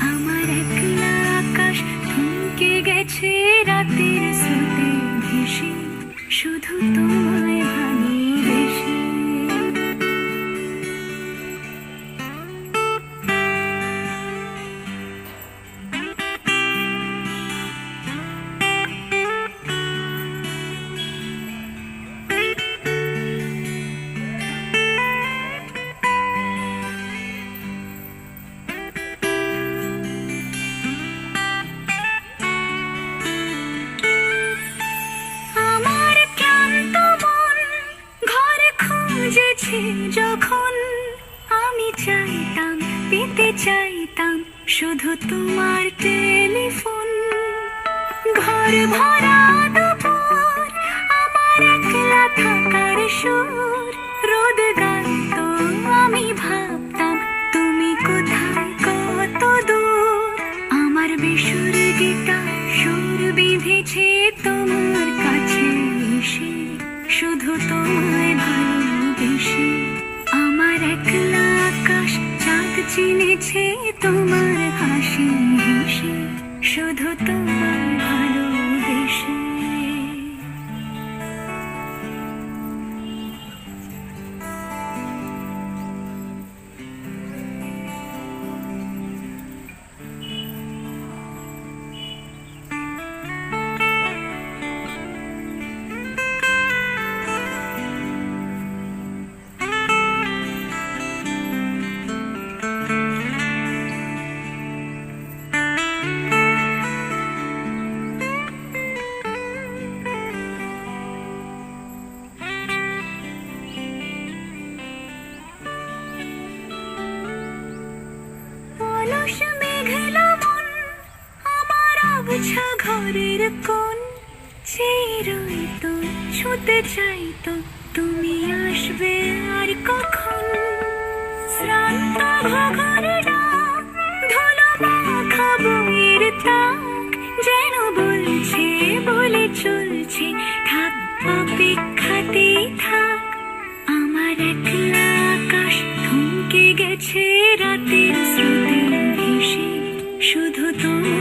আমার একলা আকাশ থমকে গেছে রাতের স্রোতে ভেসে। শুধু তোমায় খুঁজেছে যখন আমি চাইতাম, পেতে চাইতাম শুধু তোমার টেলিফোন। ঘর ভরা দুপুর, আমার একলা থাকার সুর, রোদ গাইতো আমি ভাবতাম। চিনেছে তোমার হাসি হেসে শুধু তোমার ভালোবেসে আবছা ঘরের কোন চিরই তো ছুতে চাই তো তুমি আসবে আর কখন? শ্রান্ত ভগরে যেন বলছে, বলে চলছে, থাক অপেক্ষাতেই থাক। আমার একলা গেছে রাতের স্রোতে ভেসে, শুধু তুমি